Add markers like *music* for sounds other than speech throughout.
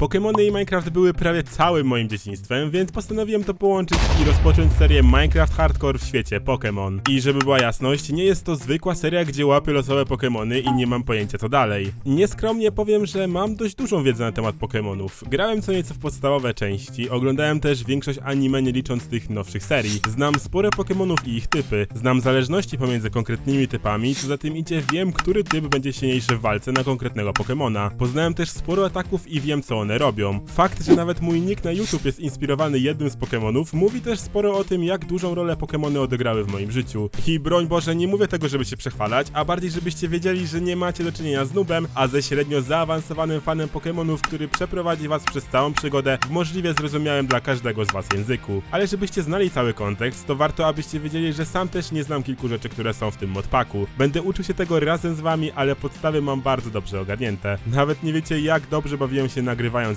Pokémony i Minecraft były prawie całym moim dzieciństwem, więc postanowiłem to połączyć i rozpocząć serię Minecraft Hardcore w świecie Pokémon. I żeby była jasność, nie jest to zwykła seria, gdzie łapię losowe Pokémony i nie mam pojęcia co dalej. Nieskromnie powiem, że mam dość dużą wiedzę na temat Pokémonów. Grałem co nieco w podstawowe części, oglądałem też większość anime nie licząc tych nowszych serii. Znam sporo Pokémonów i ich typy, znam zależności pomiędzy konkretnymi typami, co za tym idzie wiem, który typ będzie silniejszy w walce na konkretnego Pokémona. Poznałem też sporo ataków i wiem co one robią. Fakt, że nawet mój nick na YouTube jest inspirowany jednym z Pokémonów, mówi też sporo o tym, jak dużą rolę Pokémony odegrały w moim życiu. I broń Boże, nie mówię tego, żeby się przechwalać, a bardziej żebyście wiedzieli, że nie macie do czynienia z nubem, a ze średnio zaawansowanym fanem Pokémonów, który przeprowadzi was przez całą przygodę w możliwie zrozumiałym dla każdego z was języku. Ale żebyście znali cały kontekst, to warto abyście wiedzieli, że sam też nie znam kilku rzeczy, które są w tym modpaku. Będę uczył się tego razem z wami, ale podstawy mam bardzo dobrze ogarnięte. Nawet nie wiecie jak dobrze bawiłem się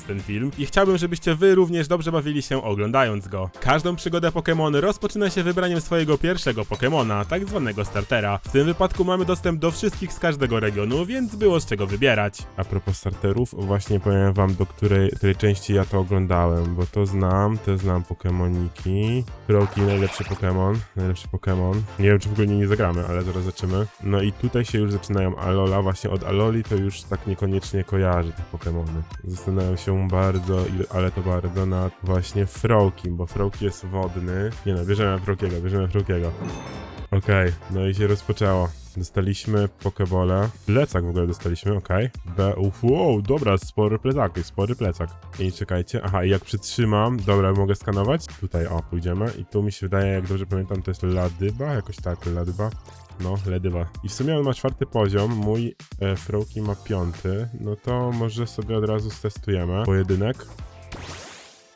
ten film i chciałbym, żebyście wy również dobrze bawili się oglądając go. Każdą przygodę Pokémon rozpoczyna się wybraniem swojego pierwszego Pokémona, tak zwanego startera. W tym wypadku mamy dostęp do wszystkich z każdego regionu, więc było z czego wybierać. A propos starterów, właśnie powiem wam do której, której części ja to oglądałem, bo to znam, to znam Pokémoniki. Roki, najlepszy Pokémon, najlepszy Pokémon. Nie wiem czy w ogóle nie, zagramy, ale zaraz zobaczymy. No i tutaj się już zaczynają Alola, właśnie od Aloli to już tak niekoniecznie kojarzy te Pokémony. Zastanawiam się bardzo, ale to bardzo nad właśnie Froakim, bo Froaki jest wodny. Nie no, bierzemy Froakiego, bierzemy Froakiego. Okej, no i się rozpoczęło. Dostaliśmy Pokebole. Plecak w ogóle dostaliśmy, okej. Uf, wow, dobra, spory plecak, spory plecak. I czekajcie, aha, i jak przytrzymam, dobra, mogę skanować? Tutaj, o, pójdziemy. I tu mi się wydaje, jak dobrze pamiętam, to jest Ladyba, jakoś tak, Ladyba. No, Ledyba. I w sumie on ma czwarty poziom, mój e, Froki ma piąty. No to może sobie od razu stestujemy. Pojedynek.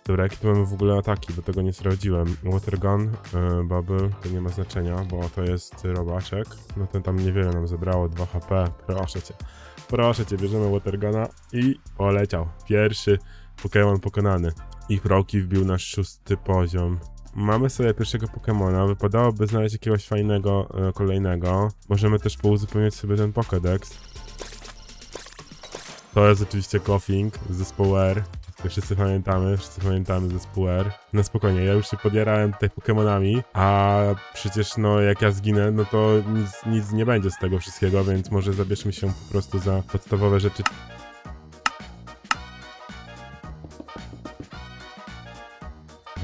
Dobra, jakie mamy w ogóle ataki, bo tego nie sprawdziłem. Watergun, e, Bubble, to nie ma znaczenia, bo to jest robaczek. No ten tam niewiele nam zebrało, 2 HP, proszę cię. Proszę cię, bierzemy Waterguna i poleciał. Pierwszy Pokémon pokonany. I Proki wbił nasz szósty poziom. Mamy sobie pierwszego Pokémona, wypadałoby znaleźć jakiegoś fajnego e, kolejnego. Możemy też pouzupełniać sobie ten Pokédex. To jest oczywiście Coughing z zespołu R. Wszyscy pamiętamy, wszyscy pamiętamy zespół R. No spokojnie, ja już się podjarałem tutaj Pokemonami, a przecież no jak ja zginę, no to nic, nic nie będzie z tego wszystkiego, więc może zabierzmy się po prostu za podstawowe rzeczy.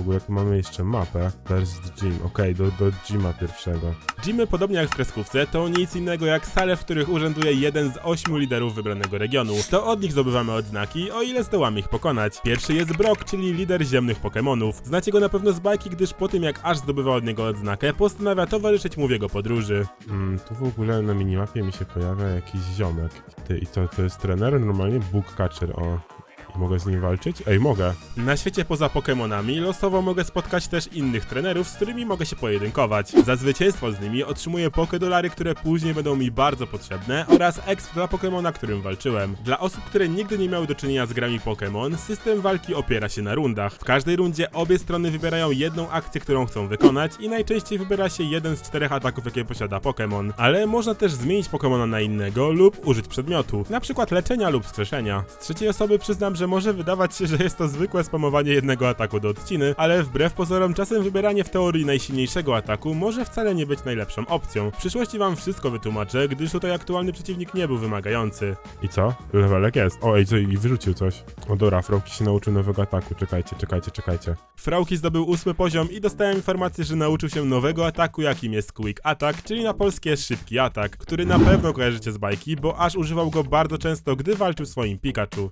Ogóle tu mamy jeszcze mapę. First Gym, okej, do, do Gyma pierwszego. Gymy, podobnie jak w kreskówce, to nic innego jak sale, w których urzęduje jeden z ośmiu liderów wybranego regionu. To od nich zdobywamy odznaki, o ile zdołamy ich pokonać. Pierwszy jest Brock, czyli lider ziemnych Pokémonów. Znacie go na pewno z bajki, gdyż po tym jak aż zdobywa od niego odznakę, postanawia towarzyszyć mu w jego podróży. Mm, tu w ogóle na minimapie mi się pojawia jakiś ziomek. Ty, i to, to jest trener? Normalnie Bóg Catcher, o. Mogę z nim walczyć? Ej, mogę. Na świecie poza Pokémonami losowo mogę spotkać też innych trenerów, z którymi mogę się pojedynkować. Za zwycięstwo z nimi otrzymuję Pokédolary, które później będą mi bardzo potrzebne oraz exp dla Pokémona, którym walczyłem. Dla osób, które nigdy nie miały do czynienia z grami Pokémon, system walki opiera się na rundach. W każdej rundzie obie strony wybierają jedną akcję, którą chcą wykonać i najczęściej wybiera się jeden z czterech ataków, jakie posiada Pokémon. Ale można też zmienić Pokémona na innego lub użyć przedmiotu, na przykład leczenia lub wskrzeszenia. Z trzeciej osoby przyznam, że może wydawać się, że jest to zwykłe spamowanie jednego ataku do odciny, ale wbrew pozorom czasem wybieranie w teorii najsilniejszego ataku może wcale nie być najlepszą opcją. W przyszłości wam wszystko wytłumaczę, gdyż tutaj aktualny przeciwnik nie był wymagający. I co? Levelek jest. O, ej, co, i wyrzucił coś. O dobra, Frauki się nauczył nowego ataku. Czekajcie, czekajcie, czekajcie. Frauki zdobył ósmy poziom i dostałem informację, że nauczył się nowego ataku, jakim jest Quick Attack, czyli na polskie szybki atak, który na pewno kojarzycie z bajki, bo aż używał go bardzo często, gdy walczył swoim Pikachu.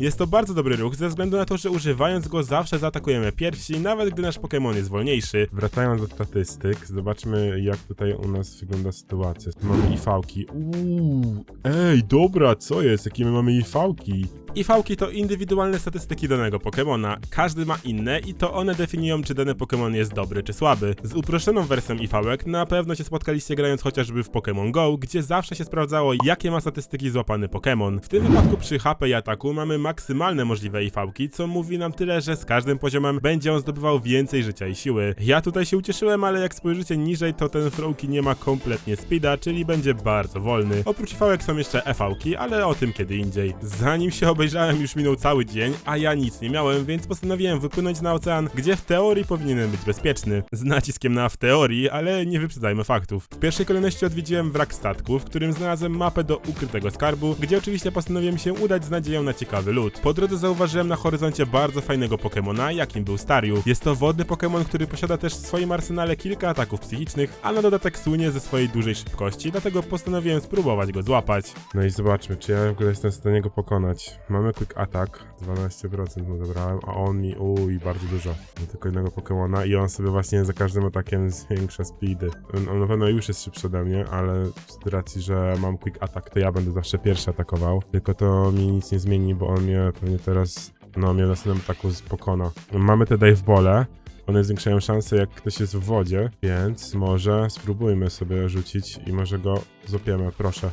Jest to bardzo dobry ruch, ze względu na to, że używając go zawsze zaatakujemy pierwsi, nawet gdy nasz Pokémon jest wolniejszy. Wracając do statystyk, zobaczmy jak tutaj u nas wygląda sytuacja. Tu mamy IV-ki. Uuu, ej, dobra, co jest? Jakie my mamy IV-ki? IV-ki to indywidualne statystyki danego Pokémona. Każdy ma inne i to one definiują, czy dany Pokémon jest dobry czy słaby. Z uproszczoną wersją IV-ek na pewno się spotkaliście grając chociażby w Pokémon Go, gdzie zawsze się sprawdzało, jakie ma statystyki złapany Pokémon. W tym wypadku przy HP i ataku mamy maksymalne możliwe IV-ki, co mówi nam tyle, że z każdym poziomem będzie on zdobywał więcej życia i siły. Ja tutaj się ucieszyłem, ale jak spojrzycie niżej, to ten Frołki nie ma kompletnie speeda, czyli będzie bardzo wolny. Oprócz IV są jeszcze EV-ki, ale o tym kiedy indziej. Zanim się obejrzałem, już minął cały dzień, a ja nic nie miałem, więc postanowiłem wypłynąć na ocean, gdzie w teorii powinienem być bezpieczny. Z naciskiem na w teorii, ale nie wyprzedzajmy faktów. W pierwszej kolejności odwiedziłem wrak statku, w którym znalazłem mapę do ukrytego skarbu, gdzie oczywiście postanowiłem się udać z nadzieją na ciekawy lód. Po drodze zauważyłem na horyzoncie bardzo fajnego Pokemona, jakim był Stariu. Jest to wodny Pokemon, który posiada też w swoim arsenale kilka ataków psychicznych, a na dodatek słynie ze swojej dużej szybkości, dlatego postanowiłem spróbować go złapać. No i zobaczmy, czy ja w ogóle jestem w stanie go pokonać. Mamy Quick Attack, 12% mu zabrałem, a on mi, uj, bardzo dużo. Mam tylko jednego Pokemona i on sobie właśnie za każdym atakiem zwiększa speedy. On, on na pewno już jest szybszy ode mnie, ale z racji, że mam Quick Attack, to ja będę zawsze pierwszy atakował. Tylko to mi nic nie zmieni, bo on mnie pewnie teraz, no, mnie w następnym ataku pokona. Mamy te Dive Bole, one zwiększają szanse, jak ktoś jest w wodzie, więc może spróbujmy sobie rzucić i może go złapiemy. Proszę.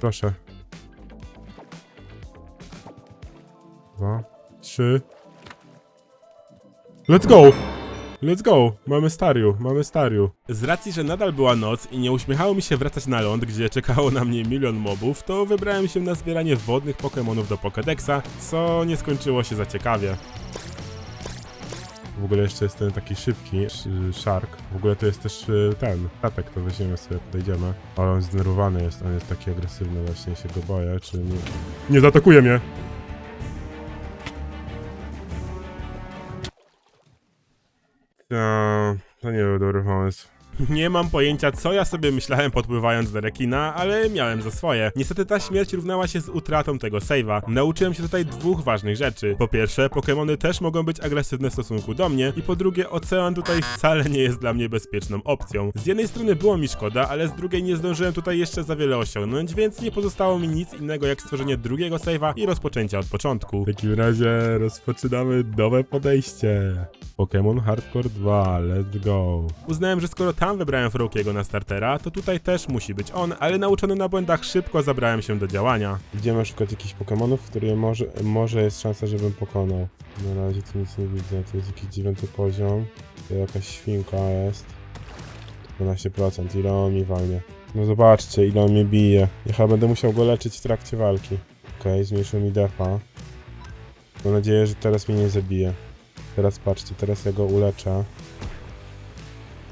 Proszę. Dwa, trzy. Let's go! Let's go! Mamy Stariu, mamy Stariu. Z racji, że nadal była noc i nie uśmiechało mi się wracać na ląd, gdzie czekało na mnie milion mobów, to wybrałem się na zbieranie wodnych Pokémonów do Pokédexa, co nie skończyło się za ciekawie. W ogóle jeszcze jest ten taki szybki sz- Shark. W ogóle to jest też y, ten statek, to weźmiemy sobie, podejdziemy. Ale on zdenerwowany jest, on jest taki agresywny, właśnie się go boję, czy nie... Nie zaatakuje mnie! To, to nie był dobry pomysł. *laughs* Nie mam pojęcia, co ja sobie myślałem podpływając do rekina, ale miałem za swoje. Niestety ta śmierć równała się z utratą tego save'a. Nauczyłem się tutaj dwóch ważnych rzeczy. Po pierwsze, Pokémony też mogą być agresywne w stosunku do mnie i po drugie, ocean tutaj wcale nie jest dla mnie bezpieczną opcją. Z jednej strony było mi szkoda, ale z drugiej nie zdążyłem tutaj jeszcze za wiele osiągnąć, więc nie pozostało mi nic innego jak stworzenie drugiego save'a i rozpoczęcia od początku. W takim razie rozpoczynamy nowe podejście. Pokémon Hardcore 2, let's go. Uznałem, że skoro tam wybrałem Froakiego na startera, to tutaj też musi być on, ale nauczony na błędach szybko zabrałem się do działania. Idziemy szukać jakichś Pokémonów, które może, może jest szansa, żebym pokonał. Na razie tu nic nie widzę, to jest jakiś dziewiąty poziom, to jakaś świnka jest. 12%, ile on mi walnie. No zobaczcie, ile on mnie bije. Ja chyba będę musiał go leczyć w trakcie walki. Okej, zmniejszył mi defa. Mam nadzieję, że teraz mnie nie zabije. Teraz patrzcie, teraz ja go uleczę.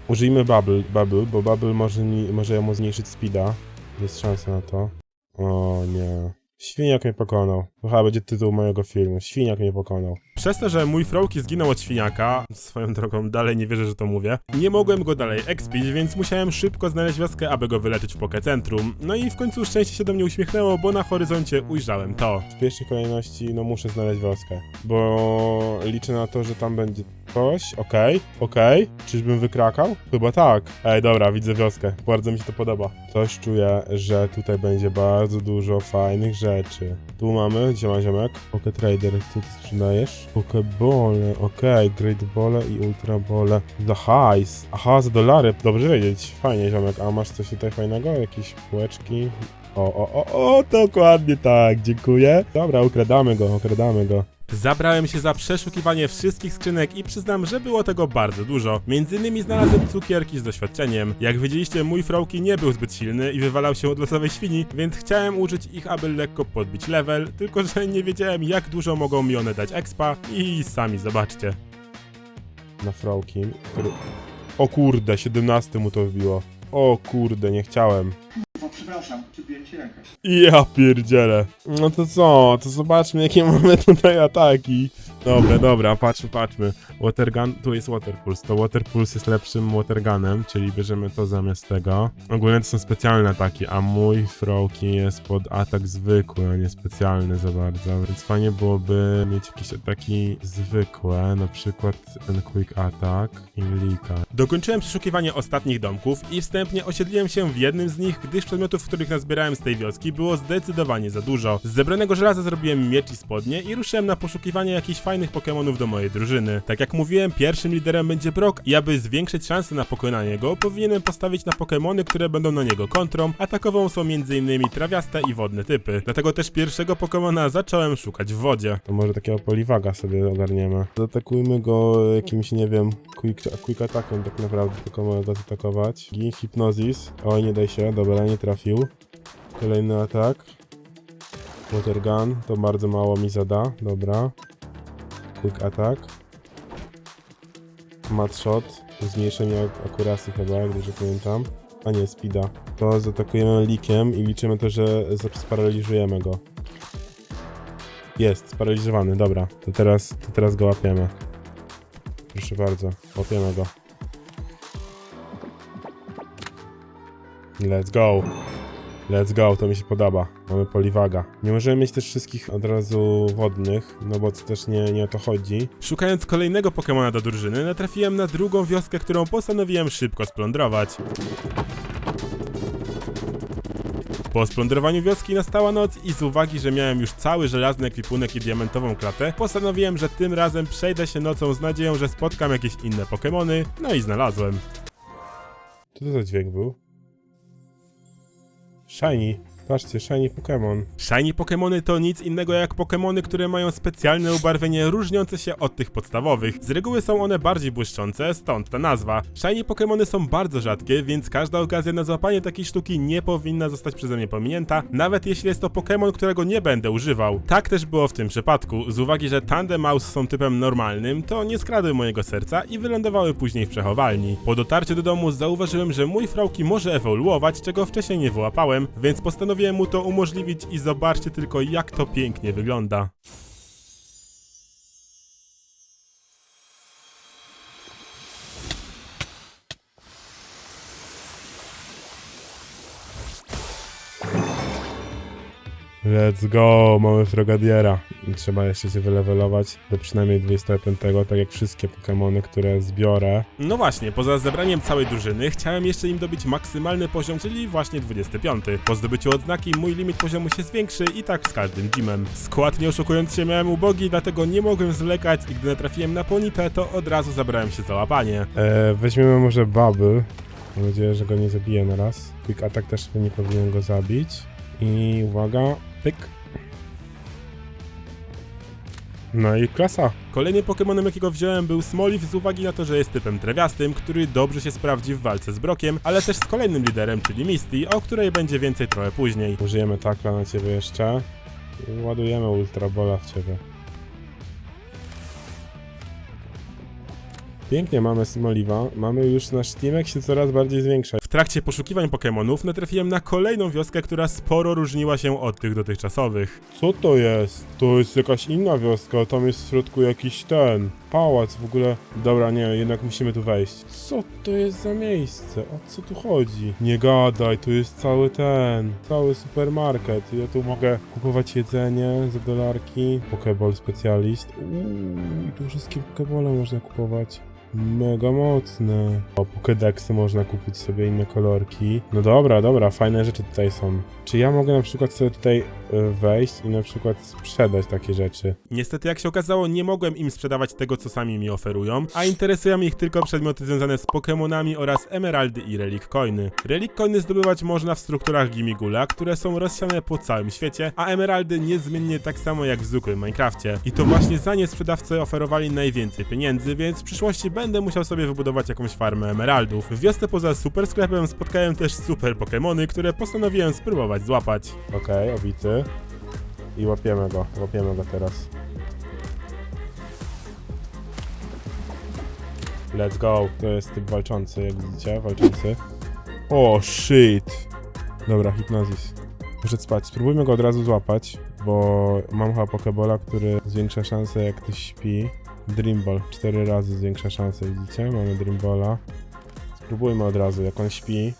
Użyjmy bubble, bubble bo bubble może, może ja mu zmniejszyć speeda. Jest szansa na to. O nie. Świniak mnie pokonał. To chyba będzie tytuł mojego filmu. Świniak mnie pokonał. Przez to, że mój Frołki zginął od świniaka, swoją drogą dalej nie wierzę, że to mówię, nie mogłem go dalej expić, więc musiałem szybko znaleźć wioskę, aby go wyleczyć w Pokecentrum. No i w końcu szczęście się do mnie uśmiechnęło, bo na horyzoncie ujrzałem to. W pierwszej kolejności, no muszę znaleźć wioskę, bo liczę na to, że tam będzie coś. Okej, okej. Czyżbym wykrakał? Chyba tak. Ej, dobra, widzę wioskę. Bardzo mi się to podoba. Coś czuję, że tutaj będzie bardzo dużo fajnych rzeczy. Tu mamy, gdzie ma ziomek? Poke Trader, co ty sprzedajesz? Pokebole, okej, Great Bole i Ultra Bole. Za hajs. Aha, za dolary. Dobrze wiedzieć. Fajnie, ziomek. A masz coś tutaj fajnego? Jakieś półeczki? O, o, o, o, dokładnie tak, dziękuję. Dobra, ukradamy go, ukradamy go. Zabrałem się za przeszukiwanie wszystkich skrzynek i przyznam, że było tego bardzo dużo. Między innymi znalazłem cukierki z doświadczeniem. Jak widzieliście, mój Frauki nie był zbyt silny i wywalał się od losowej świni, więc chciałem użyć ich, aby lekko podbić level, tylko że nie wiedziałem jak dużo mogą mi one dać expa i sami zobaczcie. Na Frauki, który... O kurde, 17 mu to wbiło. O kurde, nie chciałem. Przepraszam, przybiłem ci rękę. Ja pierdzielę. No to co? To zobaczmy jakie *laughs* mamy tutaj ataki. Dobra, dobra, patrzmy, patrzmy. Watergun, tu jest Waterpulse. To Waterpulse jest lepszym Watergunem, czyli bierzemy to zamiast tego. Ogólnie to są specjalne ataki, a mój Froki jest pod atak zwykły, a nie specjalny za bardzo. Więc fajnie byłoby mieć jakieś ataki zwykłe, na przykład ten Quick Attack i Lika. Dokończyłem przeszukiwanie ostatnich domków i wstępnie osiedliłem się w jednym z nich, gdyż przedmiotów których nazbierałem z tej wioski, było zdecydowanie za dużo. Z zebranego żelaza zrobiłem miecz i spodnie i ruszyłem na poszukiwanie jakichś fajnych Pokémonów do mojej drużyny. Tak jak mówiłem, pierwszym liderem będzie Brock i aby zwiększyć szanse na pokonanie go, powinienem postawić na Pokémony, które będą na niego kontrą, a takową są m.in. trawiaste i wodne typy. Dlatego też pierwszego Pokémona zacząłem szukać w wodzie. To może takiego poliwaga sobie ogarniemy. Zaatakujmy go jakimś, nie wiem, quick, quick attackiem tak naprawdę, tylko może go zaatakować. I hipnozis. Oj, nie daj się, dobra, nie trafił. Kolejny atak. Water gun, to bardzo mało mi zada, dobra. Quick attack. Mat shot, zmniejszenie ak- akuracji chyba, dobrze pamiętam. A nie, speeda. To zaatakujemy likiem i liczymy to, że sparaliżujemy go. Jest, sparaliżowany, dobra. To teraz, to teraz go łapiemy. Proszę bardzo, łapiemy go. Let's go. Let's go, to mi się podoba. Mamy poliwaga. Nie możemy mieć też wszystkich od razu wodnych, no bo to też nie, nie o to chodzi. Szukając kolejnego Pokemona do drużyny, natrafiłem na drugą wioskę, którą postanowiłem szybko splądrować. Po splądrowaniu wioski nastała noc i z uwagi, że miałem już cały żelazny ekwipunek i diamentową klatę, postanowiłem, że tym razem przejdę się nocą z nadzieją, że spotkam jakieś inne Pokemony, no i znalazłem. Co to za dźwięk był? Shiny. Patrzcie, shiny Pokémon. Shiny Pokémony to nic innego jak Pokémony, które mają specjalne ubarwienie różniące się od tych podstawowych. Z reguły są one bardziej błyszczące, stąd ta nazwa. Shiny Pokémony są bardzo rzadkie, więc każda okazja na złapanie takiej sztuki nie powinna zostać przeze mnie pominięta, nawet jeśli jest to Pokémon, którego nie będę używał. Tak też było w tym przypadku. Z uwagi, że Tandemaus są typem normalnym, to nie skradły mojego serca i wylądowały później w przechowalni. Po dotarciu do domu zauważyłem, że mój frałki może ewoluować, czego wcześniej nie wyłapałem, więc postanowiłem mu to umożliwić i zobaczcie tylko jak to pięknie wygląda. Let's go, mamy Frogadiera. Trzeba jeszcze się wylewelować do przynajmniej 25, tak jak wszystkie Pokémony, które zbiorę. No właśnie, poza zebraniem całej drużyny, chciałem jeszcze im dobić maksymalny poziom, czyli właśnie 25. Po zdobyciu odznaki mój limit poziomu się zwiększy i tak z każdym gymem. Skład nie oszukując się miałem ubogi, dlatego nie mogłem zwlekać i gdy natrafiłem na Ponipę, to od razu zabrałem się za łapanie. E, weźmiemy może Bubble. Mam nadzieję, że go nie zabiję na raz. Quick Attack też nie powinien go zabić. I uwaga, pyk. No i klasa. Kolejnym Pokemonem, jakiego wziąłem, był Smoliv z uwagi na to, że jest typem trawiastym, który dobrze się sprawdzi w walce z Brokiem, ale też z kolejnym liderem, czyli Misty, o której będzie więcej trochę później. Użyjemy takla na ciebie jeszcze. I ładujemy Ultra Bola w ciebie. Pięknie mamy Smoliva, mamy już nasz teamek się coraz bardziej zwiększa. Trakcie poszukiwań Pokémonów natrafiłem na kolejną wioskę, która sporo różniła się od tych dotychczasowych. Co to jest? To jest jakaś inna wioska, tam jest w środku jakiś ten pałac w ogóle. Dobra, nie, jednak musimy tu wejść. Co to jest za miejsce? O co tu chodzi? Nie gadaj, tu jest cały ten, cały supermarket. Ja tu mogę kupować jedzenie za dolarki. Pokeball specjalist. Uuu, tu wszystkie pokebole można kupować. Mega mocne. O, Pokédexy można kupić sobie inne kolorki. No dobra, dobra, fajne rzeczy tutaj są. Czy ja mogę na przykład sobie tutaj y, wejść i na przykład sprzedać takie rzeczy? Niestety, jak się okazało, nie mogłem im sprzedawać tego, co sami mi oferują, a interesują ich tylko przedmioty związane z Pokémonami oraz emeraldy i relic coiny. Relic coiny zdobywać można w strukturach Gimigula, które są rozsiane po całym świecie, a emeraldy niezmiennie tak samo jak w zwykłym Minecrafcie. I to właśnie za nie sprzedawcy oferowali najwięcej pieniędzy, więc w przyszłości będę musiał sobie wybudować jakąś farmę emeraldów. W wiosce poza super sklepem spotkałem też super Pokémony, które postanowiłem spróbować złapać. Okej, obity. I łapiemy go, łapiemy go teraz. Let's go. To jest typ walczący, jak widzicie, walczący. O, shit. Dobra, hipnozis. Muszę spać. Spróbujmy go od razu złapać, bo mam chyba Pokebola, który zwiększa szanse jak ktoś śpi. Dream Ball. Cztery razy zwiększa szanse, widzicie? Mamy Dream Balla. Spróbujmy od razu, jak on śpi.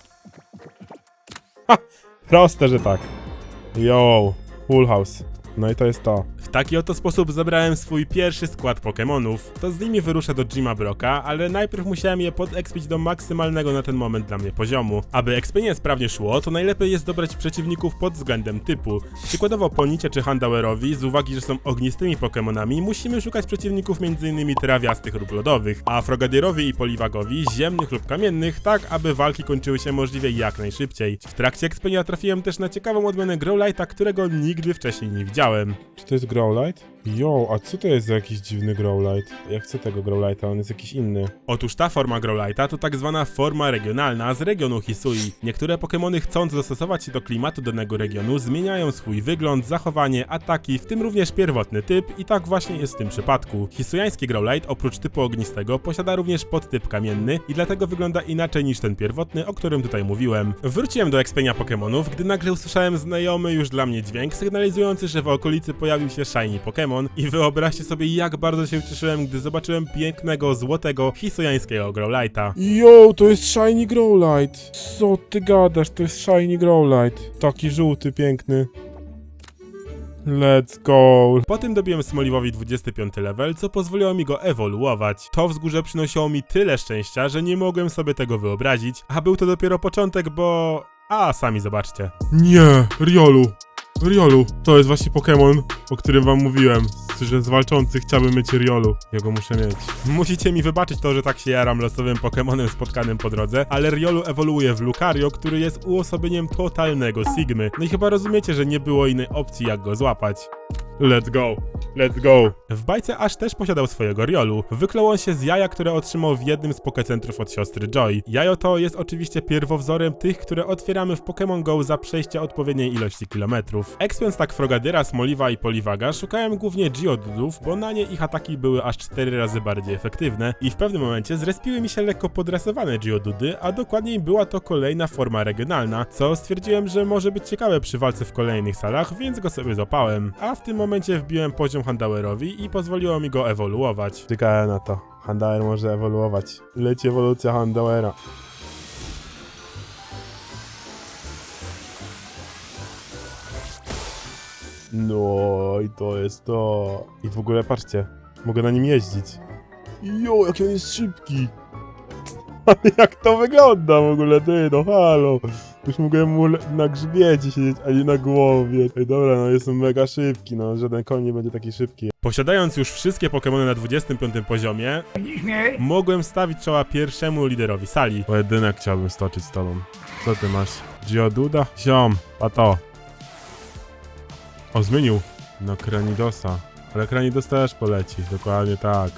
Ha! Proste, że tak. Yo, full house. No i to jest to. W taki oto sposób zebrałem swój pierwszy skład Pokémonów. To z nimi wyruszę do Jima Broka, ale najpierw musiałem je podekspić do maksymalnego na ten moment dla mnie poziomu. Aby ekspienie sprawnie szło, to najlepiej jest dobrać przeciwników pod względem typu. Przykładowo Ponicie czy Handauerowi, z uwagi, że są ognistymi Pokémonami, musimy szukać przeciwników m.in. trawiastych lub lodowych, a Frogadierowi i Poliwagowi ziemnych lub kamiennych, tak aby walki kończyły się możliwie jak najszybciej. W trakcie ekspienia trafiłem też na ciekawą odmianę Growlite'a, którego nigdy wcześniej nie widziałem. Czy to jest Growlite? Jo, a co to jest za jakiś dziwny Growlite? Ja chcę tego Growlite'a, on jest jakiś inny. Otóż ta forma Growlite'a to tak zwana forma regionalna z regionu Hisui. Niektóre Pokémony chcąc dostosować się do klimatu danego regionu zmieniają swój wygląd, zachowanie, ataki, w tym również pierwotny typ i tak właśnie jest w tym przypadku. Hisujański Growlite oprócz typu ognistego posiada również podtyp kamienny i dlatego wygląda inaczej niż ten pierwotny, o którym tutaj mówiłem. Wróciłem do ekspienia Pokémonów, gdy nagle usłyszałem znajomy już dla mnie dźwięk sygnalizujący, że w okolicy pojawił się Shiny Pokémon i wyobraźcie sobie jak bardzo się cieszyłem, gdy zobaczyłem pięknego, złotego, hisujańskiego Growlite'a. Jo, to jest Shiny Growlite. Co ty gadasz? To jest Shiny Growlite. Taki żółty, piękny. Let's go. Po tym dobiłem Smoliwowi 25 level, co pozwoliło mi go ewoluować. To wzgórze przynosiło mi tyle szczęścia, że nie mogłem sobie tego wyobrazić, a był to dopiero początek, bo... A, sami zobaczcie. Nie, Riolu. Riolu, to jest właśnie Pokémon, o którym wam mówiłem, że z walczących chciałbym mieć Riolu. Ja go muszę mieć. Musicie mi wybaczyć to, że tak się jaram losowym Pokémonem spotkanym po drodze, ale Riolu ewoluuje w Lucario, który jest uosobieniem totalnego Sigmy. No i chyba rozumiecie, że nie było innej opcji jak go złapać. Let's go, let's go. W bajce Ash też posiadał swojego Riolu. Wyklął on się z jaja, które otrzymał w jednym z pokecentrów od siostry Joy. Jajo to jest oczywiście pierwowzorem tych, które otwieramy w Pokémon GO za przejście odpowiedniej ilości kilometrów. Ekspiąc tak Frogadyra, Smoliwa i Poliwaga, szukałem głównie Geodudów, bo na nie ich ataki były aż 4 razy bardziej efektywne i w pewnym momencie zrespiły mi się lekko podresowane Geodudy, a dokładniej była to kolejna forma regionalna, co stwierdziłem, że może być ciekawe przy walce w kolejnych salach, więc go sobie złapałem. A w tym momencie wbiłem poziom Handauerowi i pozwoliło mi go ewoluować. Czekałem na to. Handauer może ewoluować. Leci ewolucja Handauera. No i to jest to. I w ogóle patrzcie, mogę na nim jeździć. Jo, jaki on jest szybki. *laughs* Ale jak to wygląda w ogóle, ty, no halo. Już mogłem mu le- na grzbiecie siedzieć, a nie na głowie. Ej, dobra, no jestem mega szybki, no żaden koń nie będzie taki szybki. Posiadając już wszystkie Pokémony na 25 poziomie, mogłem stawić czoła pierwszemu liderowi sali. Pojedynek chciałbym stoczyć z tobą. Co ty masz? Geoduda? Ziom, a to. O, zmienił. No, Kranidosa. Ale Kranidos też poleci, dokładnie tak.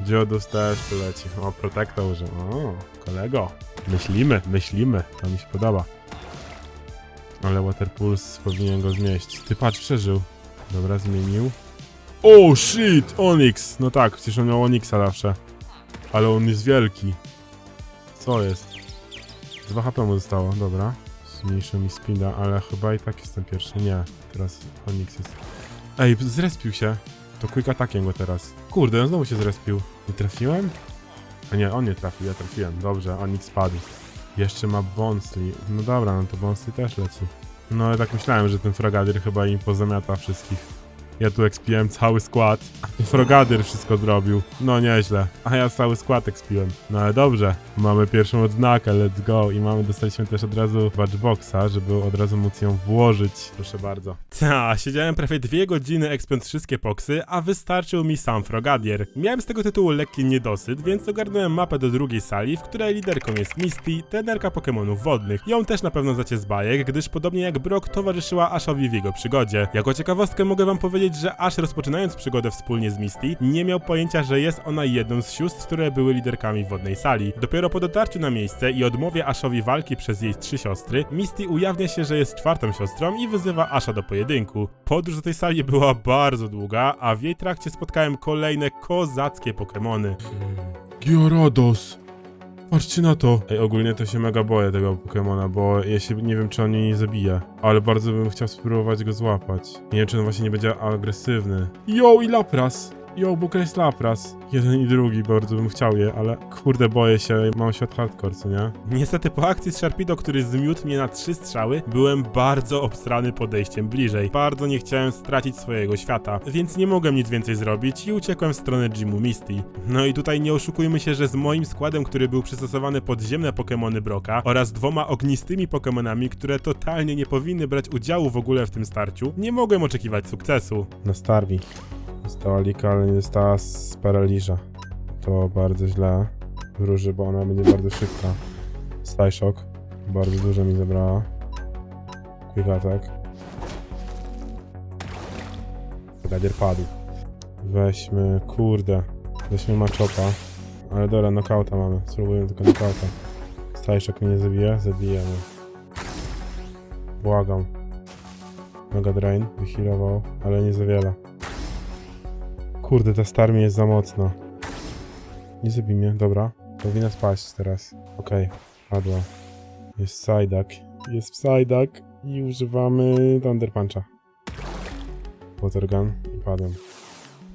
Geodus też poleci. O, Protecta użył. O, kolego. Myślimy, myślimy. To mi się podoba. Ale Waterpulse powinien go zmieść. Ty patrz, przeżył. Dobra, zmienił. O, shit! Onyx! No tak, przecież on miał Onyxa zawsze. Ale on jest wielki. Co jest? 2 HP mu zostało, dobra. Zmniejszył mi speeda, ale chyba i tak jestem pierwszy. Nie, teraz Onyx jest. Ej, zrespił się. To quick attackiem go teraz. Kurde, on znowu się zrespił. Nie trafiłem? A nie, on nie trafił, ja trafiłem. Dobrze, Onyx spadł. Jeszcze ma Bonsly. No dobra, no to Bonsly też leci. No ale tak myślałem, że ten Fragadyr chyba im pozamiata wszystkich. Ja tu ekspiłem cały skład. Frogadyr wszystko zrobił. No nieźle. A ja cały skład ekspiłem. No ale dobrze. Mamy pierwszą odznakę, let's go. I mamy, dostaliśmy też od razu badgeboxa, żeby od razu móc ją włożyć. Proszę bardzo. Ta, siedziałem prawie dwie godziny ekspiąc wszystkie poksy, a wystarczył mi sam Frogadier. Miałem z tego tytułu lekki niedosyt, więc ogarnąłem mapę do drugiej sali, w której liderką jest Misty, trenerka Pokémonów wodnych. Ją też na pewno znacie z bajek, gdyż podobnie jak Brock towarzyszyła Ashowi w jego przygodzie. Jako ciekawostkę mogę wam powiedzieć, że Ash rozpoczynając przygodę wspólnie z Misty, nie miał pojęcia, że jest ona jedną z sióstr, które były liderkami wodnej sali. Dopiero po dotarciu na miejsce i odmowie Ashowi walki przez jej trzy siostry, Misty ujawnia się, że jest czwartą siostrą i wyzywa Asha do pojedynku. Podróż do tej sali była bardzo długa, a w jej trakcie spotkałem kolejne kozackie Pokémony. Gyarados. Patrzcie na to. Ej, ogólnie to się mega boję tego Pokemona, bo ja się nie wiem, czy on mnie nie zabije. Ale bardzo bym chciał spróbować go złapać. Nie wiem, czy on właśnie nie będzie agresywny. Yo, i Lapras. I jest Lapras. Jeden i drugi, bardzo bym chciał je, ale kurde, boję się, mam świat hardcore, co nie? Niestety po akcji z Sharpido, który zmiótł mnie na trzy strzały, byłem bardzo obstrany podejściem bliżej. Bardzo nie chciałem stracić swojego świata, więc nie mogłem nic więcej zrobić i uciekłem w stronę Jimu Misty. No i tutaj nie oszukujmy się, że z moim składem, który był przystosowany pod ziemne Pokémony Broka oraz dwoma ognistymi Pokémonami, które totalnie nie powinny brać udziału w ogóle w tym starciu, nie mogłem oczekiwać sukcesu. Na Starvi. Dostała Lika, ale nie dostała z Paraliża. To bardzo źle. Wróży, bo ona będzie bardzo szybka. Sty Shock. Bardzo dużo mi zabrała. Quick Attack. Gadzier padł. Weźmy, kurde. Weźmy Machopa. Ale dobra, knockouta mamy. Spróbujemy tylko knockouta. Sty Shock mnie nie zabije? Zabijemy. Błagam. Mega Drain wyhealował, ale nie za wiele. Kurde, ta Starmie jest za mocna. Nie zabij mnie, dobra. Powinna spaść teraz. Okej, padła. Jest Psyduck. Jest Psyduck i używamy Thunder Puncha. Watergun i padłem.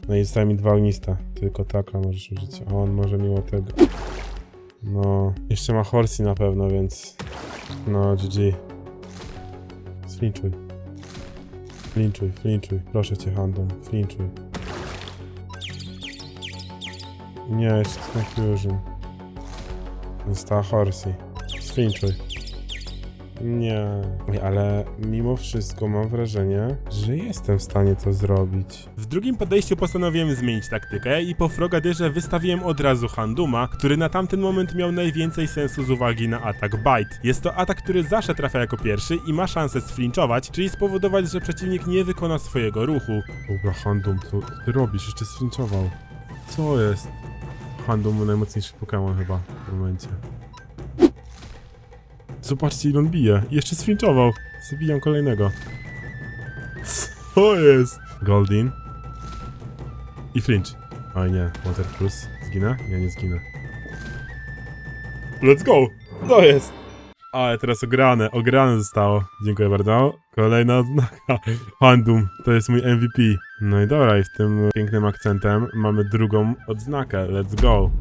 No i zostały mi dwa ogniste. Tylko takla możesz użyć, a on może mimo tego. No, jeszcze ma Horsey na pewno, więc... No, GG. Flinczuj. Flinczuj, flinczuj. Proszę cię, Handon, flinczuj. Nie, jeszcze jest Confusion. Została Horsey. Sfinczuj. Nie. Ale mimo wszystko mam wrażenie, że jestem w stanie to zrobić. W drugim podejściu postanowiłem zmienić taktykę i po Frogadyrze wystawiłem od razu Handuma, który na tamten moment miał najwięcej sensu z uwagi na atak Bite. Jest to atak, który zawsze trafia jako pierwszy i ma szansę sflinczować, czyli spowodować, że przeciwnik nie wykona swojego ruchu. Dobra, Handum, co ty robisz? Jeszcze sfinczował. Co jest? Handum najmocniejszy Pokémon chyba w momencie. Zobaczcie ile on bije. Jeszcze sfinczował. Zabijam kolejnego. Co jest? Goldin. I flinch. Oj nie, Water Plus. Zginę? Nie, nie zginę. Let's go! To jest! Ale teraz ograne, ograne zostało. Dziękuję bardzo. Kolejna odznaka. Handum, to jest mój MVP. No i dobra, i z tym pięknym akcentem mamy drugą odznakę. Let's go.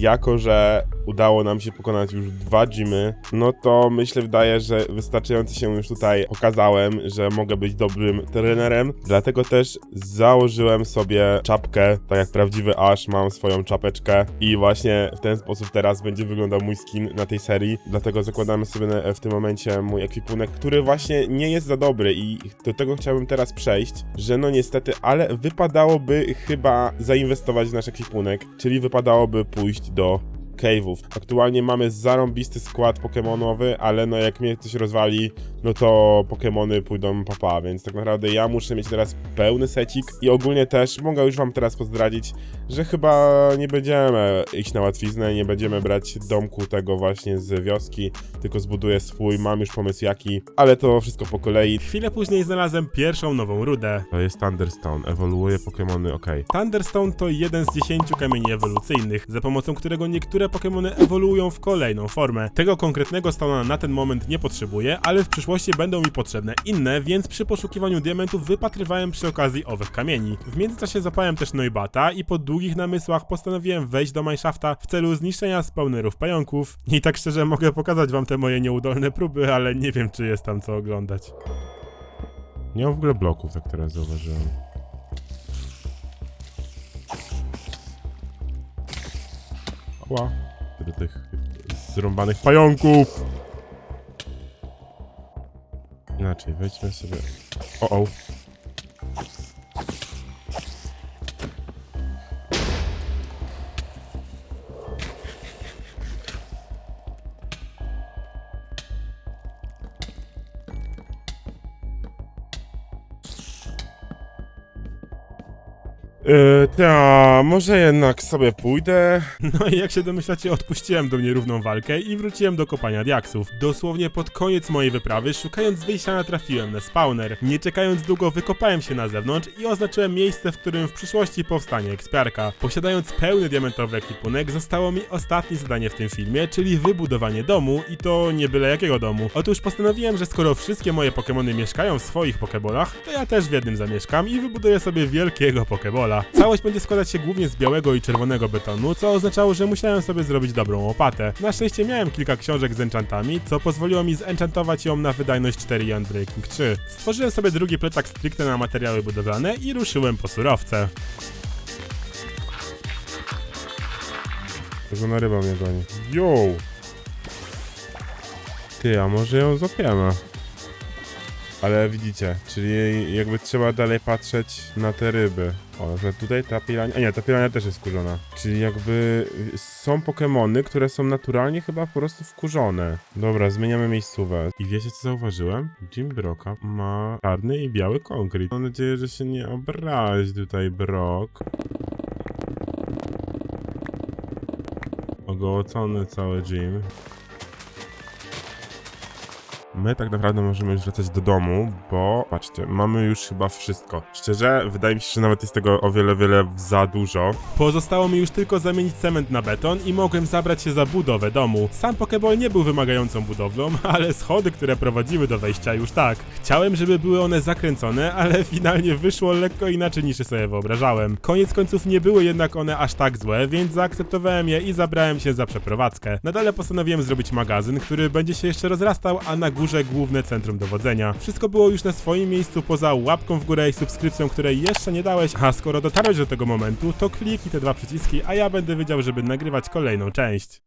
Jako, że udało nam się pokonać już dwa gymy, no to myślę, wydaje, że wystarczająco się już tutaj pokazałem, że mogę być dobrym trenerem. Dlatego też założyłem sobie czapkę, tak jak prawdziwy Ash, mam swoją czapeczkę i właśnie w ten sposób teraz będzie wyglądał mój skin na tej serii. Dlatego zakładamy sobie w tym momencie mój ekwipunek, który właśnie nie jest za dobry i do tego chciałbym teraz przejść, że no niestety, ale wypadałoby chyba zainwestować w nasz ekwipunek, czyli wypadałoby pójść do cave'ów. Aktualnie mamy zarąbisty skład pokemonowy, ale no jak mnie coś rozwali, no to pokemony pójdą papa, więc tak naprawdę ja muszę mieć teraz pełny secik i ogólnie też mogę już wam teraz pozdradzić, że chyba nie będziemy iść na łatwiznę, nie będziemy brać domku tego właśnie z wioski, tylko zbuduję swój, mam już pomysł jaki, ale to wszystko po kolei. Chwilę później znalazłem pierwszą nową rudę. To jest Thunderstone, ewoluuje Pokémony, okej. Thunderstone to jeden z 10 kamieni ewolucyjnych, za pomocą którego niektóre Pokémony ewoluują w kolejną formę. Tego konkretnego stona na ten moment nie potrzebuję, ale w przyszłości będą mi potrzebne inne, więc przy poszukiwaniu diamentów wypatrywałem przy okazji owych kamieni. W międzyczasie zapałem też Noibata i po długich namysłach postanowiłem wejść do Mineshafta w celu zniszczenia spawnerów pająków. I tak szczerze mogę pokazać wam te moje nieudolne próby, ale nie wiem czy jest tam co oglądać. Nie mam w ogóle bloków, tak teraz zauważyłem. Ła. Do tych zrąbanych pająków! Inaczej, wejdźmy sobie... O, o. Yy, ta, może jednak sobie pójdę. *laughs* No i jak się domyślacie, odpuściłem do mnie równą walkę i wróciłem do kopania diaksów. Dosłownie pod koniec mojej wyprawy, szukając wyjścia, natrafiłem na spawner. Nie czekając długo, wykopałem się na zewnątrz i oznaczyłem miejsce, w którym w przyszłości powstanie ekspiarka. Posiadając pełny diamentowy ekwipunek, zostało mi ostatnie zadanie w tym filmie, czyli wybudowanie domu i to nie byle jakiego domu. Otóż postanowiłem, że skoro wszystkie moje Pokémony mieszkają w swoich Pokébolach, to ja też w jednym zamieszkam i wybuduję sobie wielkiego Pokébola. Całość będzie składać się głównie z białego i czerwonego betonu, co oznaczało, że musiałem sobie zrobić dobrą łopatę. Na szczęście miałem kilka książek z enchantami, co pozwoliło mi zenchantować ją na wydajność 4 i Unbreaking 3. Stworzyłem sobie drugi plecak stricte na materiały budowlane i ruszyłem po surowce. Żona ryba mnie goni. Yo! Ty, a może ją złapiemy? Ale widzicie, czyli jakby trzeba dalej patrzeć na te ryby. O, przykład tutaj ta pirania... A nie, ta pirania też jest skurzona. Czyli jakby y, są Pokemony, które są naturalnie chyba po prostu wkurzone. Dobra, zmieniamy miejscówę. I wiecie co zauważyłem? Jim Broka ma czarny i biały konkret. Mam nadzieję, że się nie obrazi tutaj Brock. Ogołocony cały gym. My tak naprawdę możemy już wracać do domu, bo patrzcie, mamy już chyba wszystko. Szczerze, wydaje mi się, że nawet jest tego o wiele, wiele za dużo. Pozostało mi już tylko zamienić cement na beton i mogłem zabrać się za budowę domu. Sam Pokeball nie był wymagającą budowlą, *laughs* ale schody, które prowadziły do wejścia już tak. Chciałem, żeby były one zakręcone, ale *laughs* finalnie wyszło lekko inaczej niż sobie wyobrażałem. Koniec końców nie były jednak one aż tak złe, więc zaakceptowałem je i zabrałem się za przeprowadzkę. Nadal postanowiłem zrobić magazyn, który będzie się jeszcze rozrastał, a na górze główne centrum dowodzenia. Wszystko było już na swoim miejscu poza łapką w górę i subskrypcją, której jeszcze nie dałeś, a skoro dotarłeś do tego momentu, to kliknij te dwa przyciski, a ja będę wiedział, żeby nagrywać kolejną część.